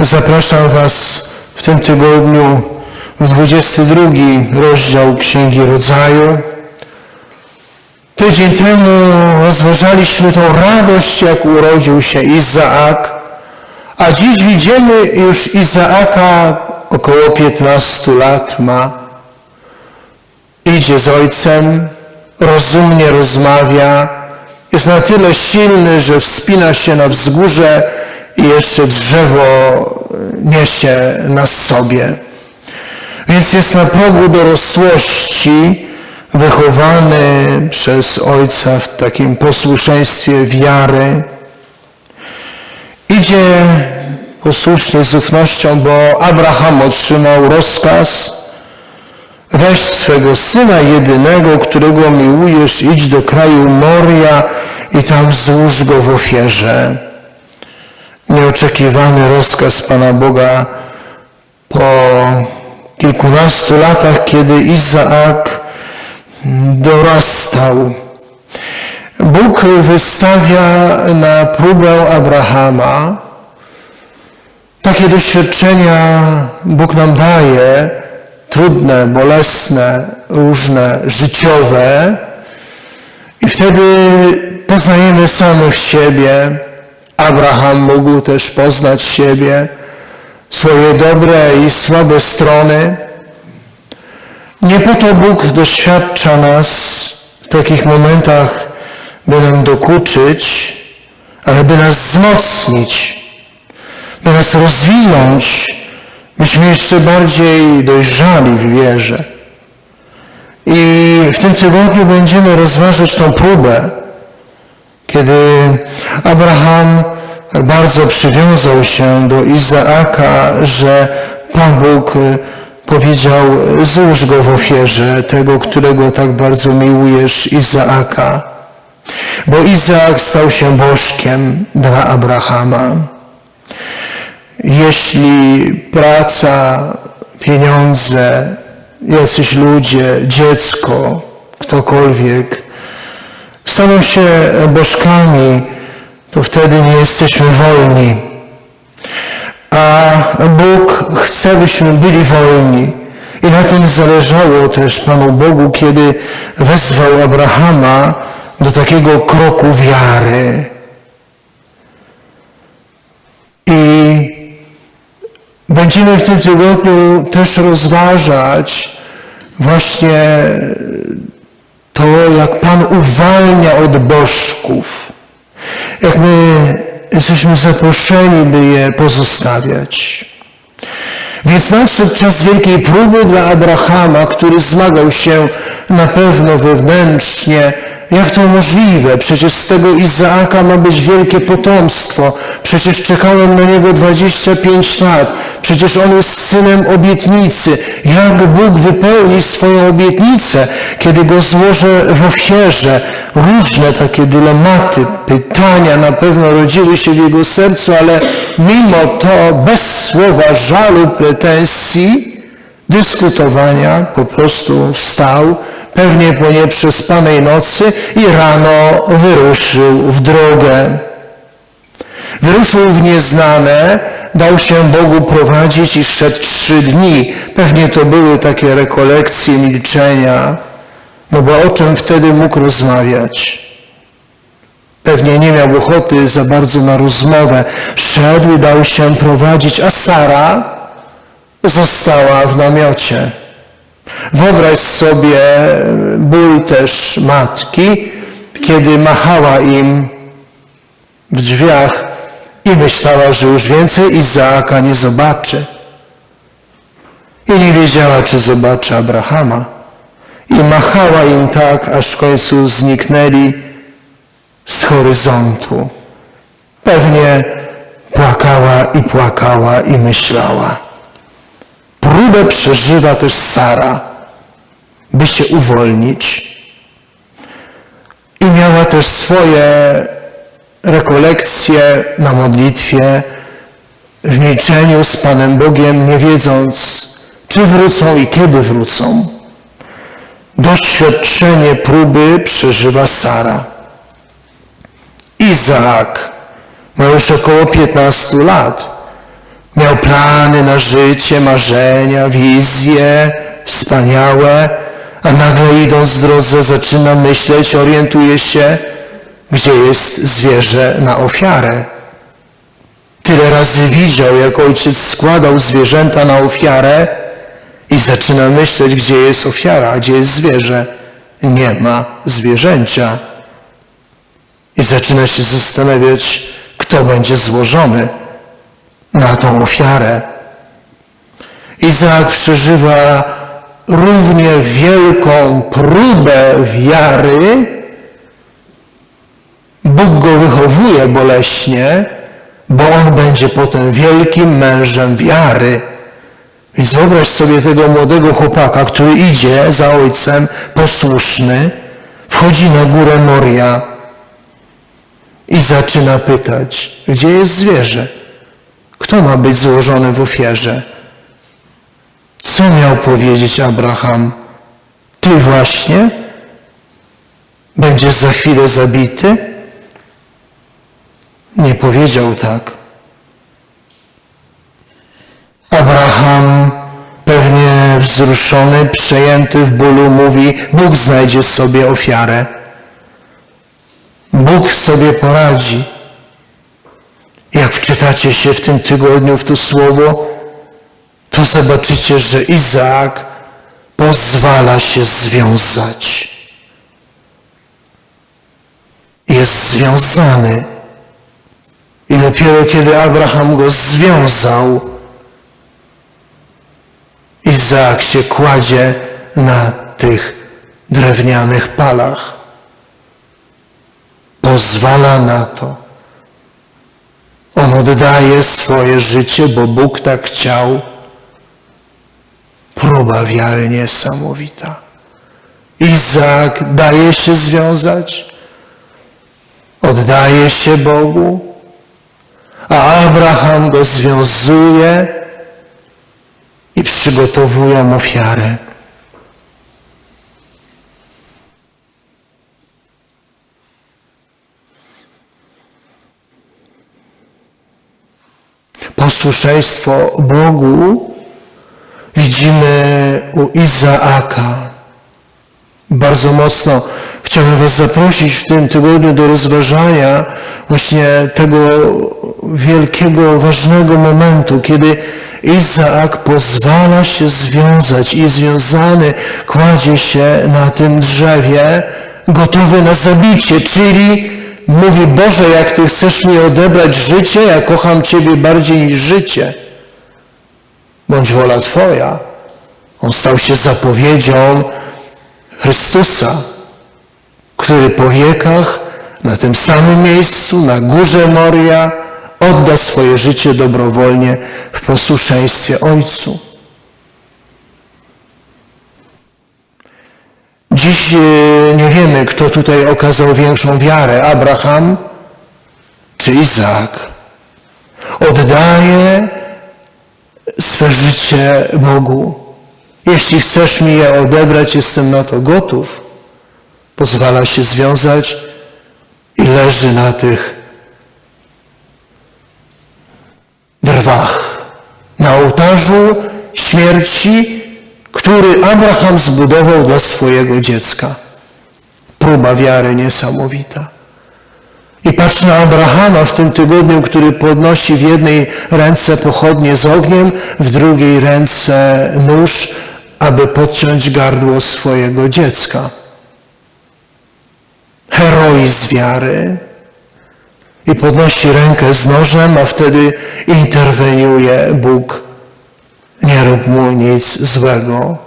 Zapraszam Was w tym tygodniu w 22 rozdział Księgi Rodzaju. Tydzień temu rozważaliśmy tą radość, jak urodził się Izaak, a dziś widzimy już Izaaka około 15 lat ma. Idzie z ojcem, rozumnie rozmawia, jest na tyle silny, że wspina się na wzgórze i jeszcze drzewo niesie na sobie. Więc jest na progu dorosłości, wychowany przez ojca w takim posłuszeństwie wiary. Idzie posłusznie z ufnością, bo Abraham otrzymał rozkaz weź swego syna jedynego, którego miłujesz, idź do kraju Moria i tam złóż go w ofierze. Nieoczekiwany rozkaz Pana Boga po kilkunastu latach, kiedy Izaak dorastał. Bóg wystawia na próbę Abrahama. Takie doświadczenia Bóg nam daje, trudne, bolesne, różne, życiowe. I wtedy poznajemy samych siebie. Abraham mógł też poznać siebie, swoje dobre i słabe strony. Nie po to Bóg doświadcza nas w takich momentach, by nam dokuczyć, ale by nas wzmocnić, by nas rozwinąć, byśmy jeszcze bardziej dojrzali w wierze. I w tym tygodniu będziemy rozważać tą próbę, kiedy Abraham tak bardzo przywiązał się do Izaaka, że Pan Bóg powiedział, złóż go w ofierze, tego, którego tak bardzo miłujesz, Izaaka. Bo Izaak stał się bożkiem dla Abrahama. Jeśli praca, pieniądze, jacyś ludzie, dziecko, ktokolwiek staną się bożkami, to wtedy nie jesteśmy wolni. A Bóg chce, byśmy byli wolni. I na tym zależało też Panu Bogu, kiedy wezwał Abrahama do takiego kroku wiary. I będziemy w tym tygodniu też rozważać właśnie to, jak Pan uwalnia od bożków. Jak my jesteśmy zaproszeni, by je pozostawiać. Więc nadszedł czas wielkiej próby dla Abrahama, który zmagał się na pewno wewnętrznie. Jak to możliwe? Przecież z tego Izaaka ma być wielkie potomstwo. Przecież czekałem na niego 25 lat. Przecież on jest synem obietnicy. Jak Bóg wypełni swoją obietnicę, kiedy go złożę w ofierze? Różne takie dylematy, pytania na pewno rodziły się w jego sercu, ale mimo to bez słowa żalu, pretensji, dyskutowania po prostu wstał, pewnie po nieprzespanej nocy i rano wyruszył w drogę. Wyruszył w nieznane, dał się Bogu prowadzić i szedł trzy dni. Pewnie to były takie rekolekcje, milczenia, no bo o czym wtedy mógł rozmawiać? Pewnie nie miał ochoty za bardzo na rozmowę. Szedł dał się prowadzić, a Sara została w namiocie. Wyobraź sobie ból też matki, kiedy machała im w drzwiach i myślała, że już więcej Izaaka nie zobaczy. I nie wiedziała, czy zobaczy Abrahama. I machała im tak, aż w końcu zniknęli z horyzontu. Pewnie płakała i płakała i myślała. Próbę przeżywa też Sara, by się uwolnić. I miała też swoje rekolekcje na modlitwie, w milczeniu z Panem Bogiem, nie wiedząc, czy wrócą i kiedy wrócą. Doświadczenie próby przeżywa Sara. Izaak ma już około 15 lat. Miał plany na życie, marzenia, wizje wspaniałe, a nagle idąc w drodze zaczyna myśleć, orientuje się, gdzie jest zwierzę na ofiarę. Tyle razy widział, jak ojciec składał zwierzęta na ofiarę i zaczyna myśleć, gdzie jest ofiara, gdzie jest zwierzę. Nie ma zwierzęcia. I zaczyna się zastanawiać, kto będzie złożony na tą ofiarę. Izaak przeżywa równie wielką próbę wiary. Bóg go wychowuje boleśnie, bo on będzie potem wielkim mężem wiary. Więc wyobraź sobie tego młodego chłopaka, który idzie za ojcem, posłuszny, wchodzi na górę Moria i zaczyna pytać, gdzie jest zwierzę? Kto ma być złożony w ofierze? Co miał powiedzieć Abraham? Ty właśnie będziesz za chwilę zabity? Nie powiedział tak. Abraham, pewnie wzruszony, przejęty w bólu, mówi: Bóg znajdzie sobie ofiarę. Bóg sobie poradzi. Jak wczytacie się w tym tygodniu w to słowo, to zobaczycie, że Izaak pozwala się związać. Jest związany. I dopiero kiedy Abraham go związał, Izaak się kładzie na tych drewnianych palach. Pozwala na to. On oddaje swoje życie, bo Bóg tak chciał. Próba wiary niesamowita. Izaak daje się związać, oddaje się Bogu, a Abraham go związuje i przygotowują ofiarę. Posłuszeństwo Bogu widzimy u Izaaka. Bardzo mocno chciałbym Was zaprosić w tym tygodniu do rozważania właśnie tego wielkiego, ważnego momentu, kiedy Izaak pozwala się związać i związany kładzie się na tym drzewie, gotowy na zabicie, czyli mówi, Boże, jak Ty chcesz mi odebrać życie, ja kocham Ciebie bardziej niż życie. Bądź wola Twoja. On stał się zapowiedzią Chrystusa, który po wiekach na tym samym miejscu, na górze Moria, odda swoje życie dobrowolnie w posłuszeństwie Ojcu. Dziś e, nie wiemy, kto tutaj okazał większą wiarę, Abraham czy Izaak. Oddaje swe życie Bogu. Jeśli chcesz mi je odebrać, jestem na to gotów. Pozwala się związać i leży na tych drwach, na ołtarzu śmierci, który Abraham zbudował dla swojego dziecka. Próba wiary niesamowita. I patrz na Abrahama w tym tygodniu, który podnosi w jednej ręce pochodnie z ogniem, w drugiej ręce nóż, aby podciąć gardło swojego dziecka. Heroizm wiary. I podnosi rękę z nożem, a wtedy interweniuje Bóg. Nie rób mu nic złego.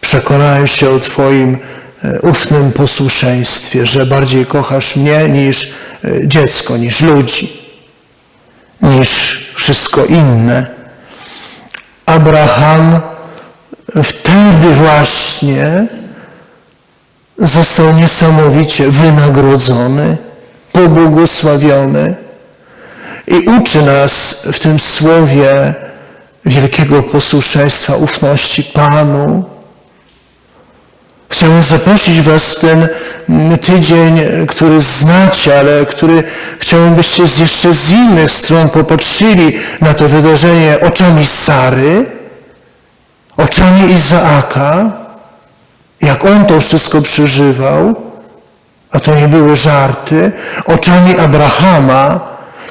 Przekonałem się o Twoim ufnym posłuszeństwie, że bardziej kochasz mnie niż e, dziecko, niż ludzi, niż wszystko inne. Abraham wtedy właśnie został niesamowicie wynagrodzony, pobłogosławiony i uczy nas w tym słowie wielkiego posłuszeństwa, ufności Panu. Chciałbym zaprosić Was w ten mm, tydzień, który znacie, ale który chciałbym, byście jeszcze z innych stron popatrzyli na to wydarzenie oczami Sary, oczami Izaaka, jak on to wszystko przeżywał, a to nie były żarty, oczami Abrahama,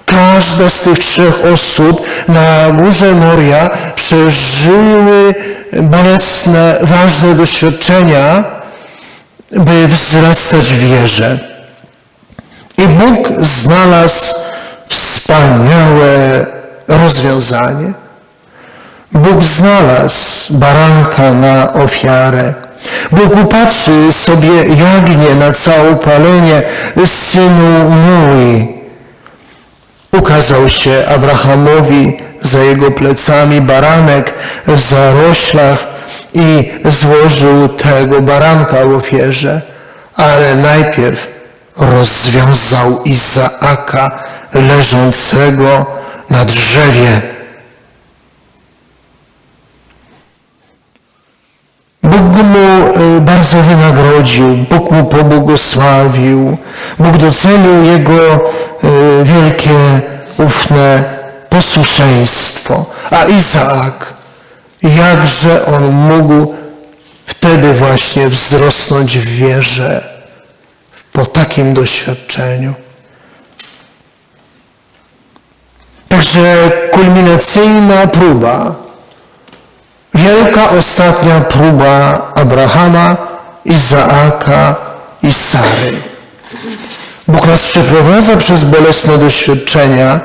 każda z tych trzech osób na górze Moria przeżyły bolesne, ważne doświadczenia, by wzrastać w wierze. I Bóg znalazł wspaniałe rozwiązanie. Bóg znalazł baranka na ofiarę. Bóg upatrzy sobie jagnię na całopalenie synu mój. Ukazał się Abrahamowi za jego plecami baranek w zaroślach i złożył tego baranka w ofierze, ale najpierw rozwiązał Izaaka leżącego na drzewie. Bóg mu y, bardzo wynagrodził, Bóg mu pobłogosławił, Bóg docenił jego y, wielkie, ufne posłuszeństwo. A Izaak, jakże on mógł wtedy właśnie wzrosnąć w wierze po takim doświadczeniu. Także kulminacyjna próba, wielka ostatnia próba Abrahama, Izaaka i Sary. Bóg nas przeprowadza przez bolesne doświadczenia,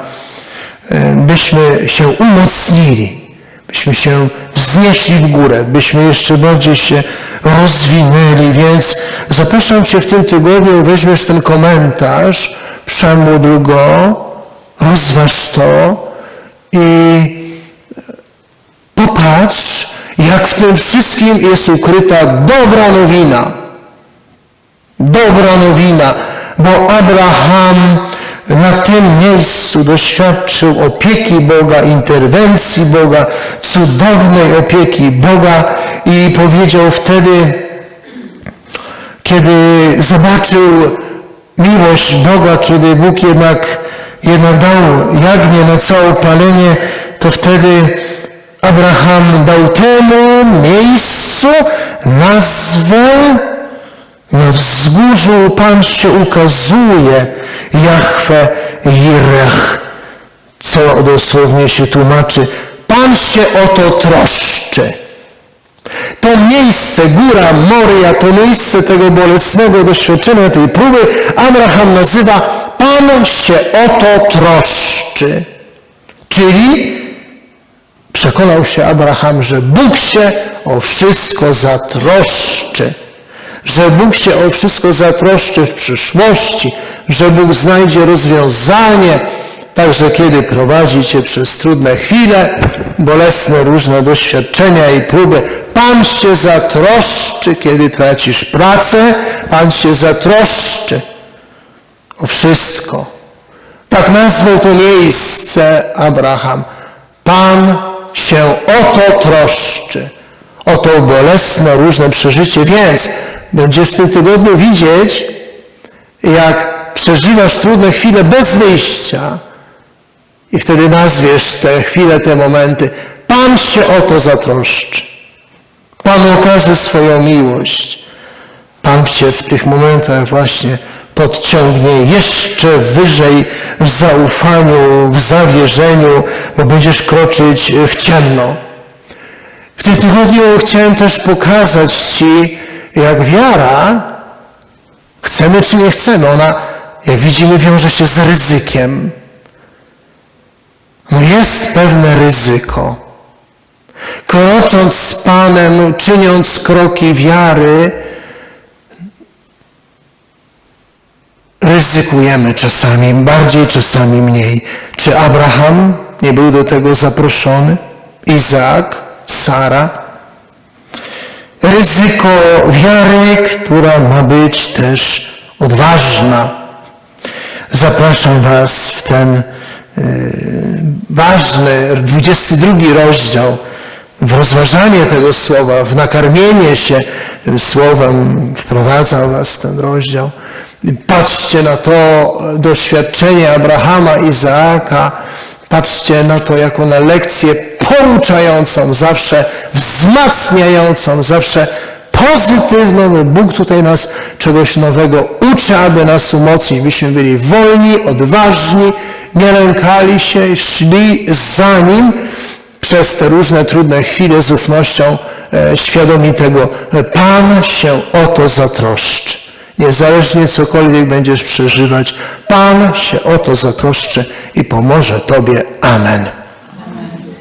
e, byśmy się umocnili, byśmy się wznieśli w górę, byśmy jeszcze bardziej się rozwinęli, więc zapraszam Cię w tym tygodniu, weźmiesz ten komentarz, przemódl go, rozważ to i popatrz, jak w tym wszystkim jest ukryta dobra nowina. Dobra nowina, bo Abraham na tym miejscu doświadczył opieki Boga, interwencji Boga, cudownej opieki Boga i powiedział wtedy, kiedy zobaczył miłość Boga, kiedy Bóg jednak, jednak dał jagnię na całe palenie, to wtedy Abraham dał temu miejscu nazwę na wzgórzu Pan się ukazuje, Jahwe Jirech, co dosłownie się tłumaczy, Pan się o to troszczy. To miejsce, góra Moria, to miejsce tego bolesnego doświadczenia, tej próby, Abraham nazywa Pan się o to troszczy. Czyli przekonał się Abraham, że Bóg się o wszystko zatroszczy. Że Bóg się o wszystko zatroszczy w przyszłości, że Bóg znajdzie rozwiązanie, także kiedy prowadzi Cię przez trudne chwile, bolesne różne doświadczenia i próby. Pan się zatroszczy, kiedy tracisz pracę, Pan się zatroszczy o wszystko. Tak nazwał to miejsce Abraham. Pan się o to troszczy, o to bolesne różne przeżycie, więc będziesz w tym tygodniu widzieć, jak przeżywasz trudne chwile bez wyjścia i wtedy nazwiesz te chwile, te momenty. Pan się o to zatroszczy. Pan okaże swoją miłość. Pan Cię w tych momentach właśnie podciągnie jeszcze wyżej w zaufaniu, w zawierzeniu, bo będziesz kroczyć w ciemno. W tym tygodniu chciałem też pokazać Ci, jak wiara, chcemy czy nie chcemy, ona, jak widzimy, wiąże się z ryzykiem. No jest pewne ryzyko. Krocząc z Panem, czyniąc kroki wiary, ryzykujemy czasami, bardziej, czasami mniej. Czy Abraham nie był do tego zaproszony? Izaak, Sara? Ryzyko wiary, która ma być też odważna. Zapraszam Was w ten y, ważny, 22 rozdział w rozważanie tego słowa, w nakarmienie się tym słowem. Wprowadzam was w ten rozdział. Patrzcie na to doświadczenie Abrahama, Izaaka. Patrzcie na to jako na lekcję pouczającą, zawsze wzmacniającą, zawsze pozytywną. Bóg tutaj nas czegoś nowego uczy, aby nas umocnić, byśmy byli wolni, odważni, nie lękali się szli za Nim przez te różne trudne chwile z ufnością, e, świadomi tego, Pan się o to zatroszczy. Niezależnie cokolwiek będziesz przeżywać, Pan się o to zatroszczy i pomoże Tobie. Amen.